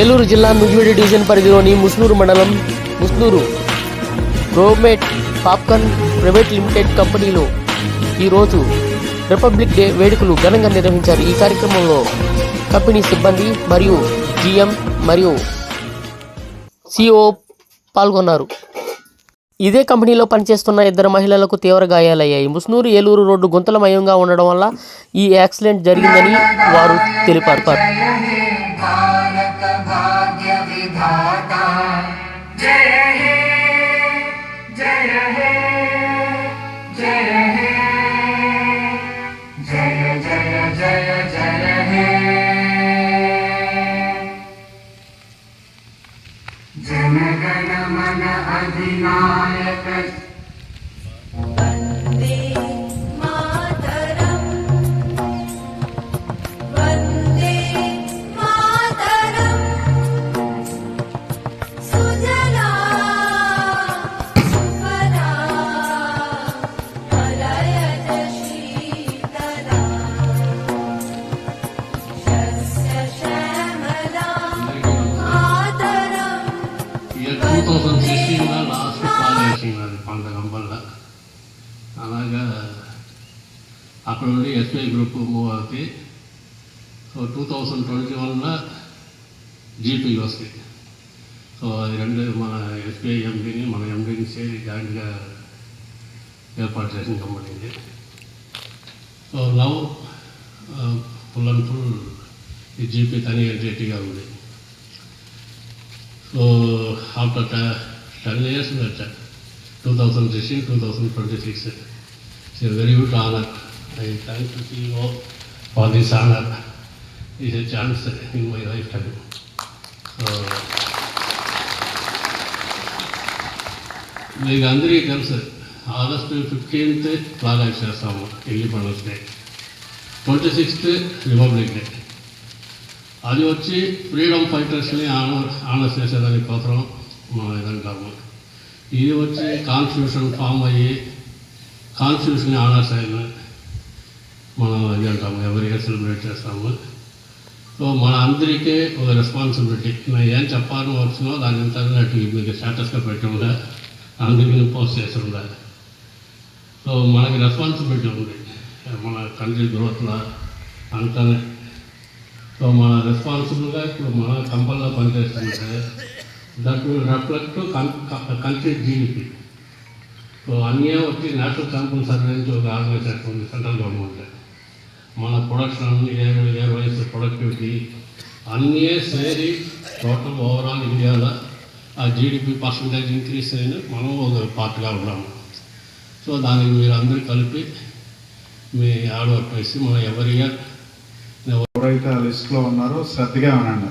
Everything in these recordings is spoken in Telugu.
ఏలూరు జిల్లా మిగువేడి డివిజన్ పరిధిలోని ముస్నూరు మండలం Musnuru Promate popcorn private limited కంపెనీలో ఈరోజు రిపబ్లిక్ డే వేడుకలు ఘనంగా నిర్వహించారు ఈ కార్యక్రమంలో కంపెనీ సిబ్బంది మరియు జిఎం మరియు సిఓ పాల్గొన్నారు ఇదే కంపెనీలో పనిచేస్తున్న ఇద్దరు మహిళలకు తీవ్ర గాయాలయ్యాయి ముస్నూరు ఏలూరు రోడ్డు గుంతలమయంగా ఉండడం వల్ల ఈ యాక్సిడెంట్ జరిగిందని వారు తెలిపారు जय जय जय जय जन अधिनायक పండగం వల్ల అలాగా అక్కడ ఉండి ఎస్ఐ గ్రూప్ మూవ్ అవుతే సో టూ థౌజండ్ ట్వంటీ వన్లో జీపీ వస్తాయి సో అది రెండు మన ఎస్బీఐ ఎంపీని మన ఎండీని చేరి జాయింట్గా ఏర్పాటు చేసిన కంపెనీది so love full and full ఈ జీపీ తని ఎంటైటీగా ఉంది so after ten years that 2016, 2026. It's a very good honor. I thank the CEO for this honor. It's a chance in my lifetime. So, మీకు అందరికీ తెలుసు ఆగస్టు ఫిఫ్టీన్త్ బాగా చేస్తాము independence day twenty sixth republic day అది వచ్చి ఫ్రీడమ్ ఫైటర్స్ని ఆనర్ ఆనర్ చేసేదానికోసం మనం ఎదుగుతాము ఇది వచ్చి కాన్స్టిట్యూషన్ ఫామ్ అయ్యి కాన్స్టిట్యూషన్ ఆనర్స్ అయిన మనం అది అంటాము ఎవరి ఇయర్ సెలబ్రేట్ చేస్తాము సో మన అందరికీ ఒక రెస్పాన్సిబిలిటీ నేను ఏం చెప్పాలని వచ్చినో దాని తగినట్టు మీకు స్టేటస్గా పెట్టకుండా అందరికీ పోస్ట్ చేసి చేస్తుందా సో మనకి రెస్పాన్సిబిలిటీ ఉంది మన కంట్రీ గ్రోత్లో అంతనే సో మన రెస్పాన్సిబుల్గా ఇప్పుడు మన కంపెనీలో పనిచేస్తుంటే that will reflect to country GDP so అన్నీ వచ్చి నేషనల్ శాంపుల్ సర్వే నుంచి ఒక ఆర్గనైజేషన్ ఉంది సెంట్రల్ గవర్నమెంట్ మన ప్రొడక్షన్ ఏ ఏర్ వైస్ ప్రొడక్టివిటీ అన్నీ సేరీ టోటల్ ఓవరాల్ ఇండియాలో ఆ జీడిపి పర్సంటేజ్ ఇంక్రీస్ అయినా మనం ఒక పార్ట్గా ఉన్నాము సో దానికి మీరు అందరూ కలిపి మీ ఆర్డర్ వేసి మనం ఎవరి ఇయర్ ఎవరైతే ఆ లిస్ట్లో ఉన్నారో శ్రద్ధగా ఉన్నాను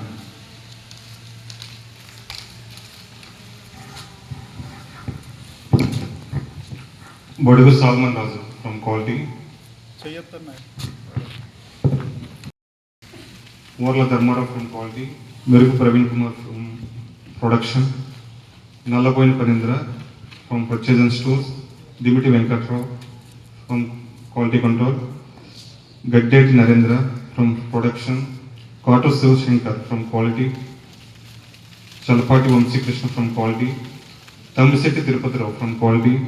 Bodugu Salman Raju from Quality. Orla Dharmara from Quality. Meruku Praveen Kumar from Production. Nallapoyina Panindra from Purchase and Stores. Dimiti Venkatrao from Quality Control. Gaddeti Narendra from Production. Kato Siv Shankar from Quality. Chalapati Vamsi Krishna from Quality. Thambisetti Tirupati Rao from Quality.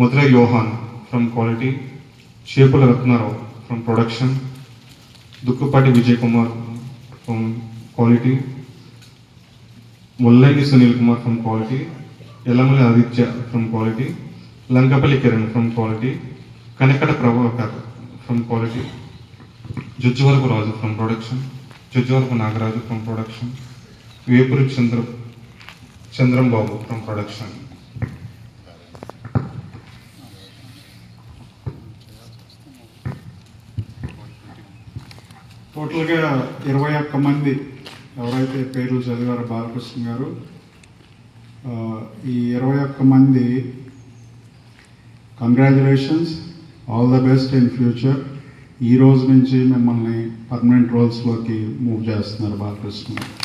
Mudra Yohan from quality Chepula Ratnarao from production Dukkupati Vijay Kumar from quality Mullangi Sunil Kumar from quality Yellamalli Aditya from quality Lankapalli Kiran from quality Kanakata Prabhakar from quality Jujjuvarapu Raju from production Jujjuvarapu Nagaraju from production Vepuri Chandra Chandram Babu from production టోటల్గా ఇరవై ఒక్క మంది ఎవరైతే పేర్లు చదివారో బాలకృష్ణ గారు ఈ ఇరవై ఒక్క మంది congratulations all the best in future ఈ రోజు నుంచి మిమ్మల్ని పర్మనెంట్ రోల్స్లోకి మూవ్ చేస్తున్నారు బాలకృష్ణ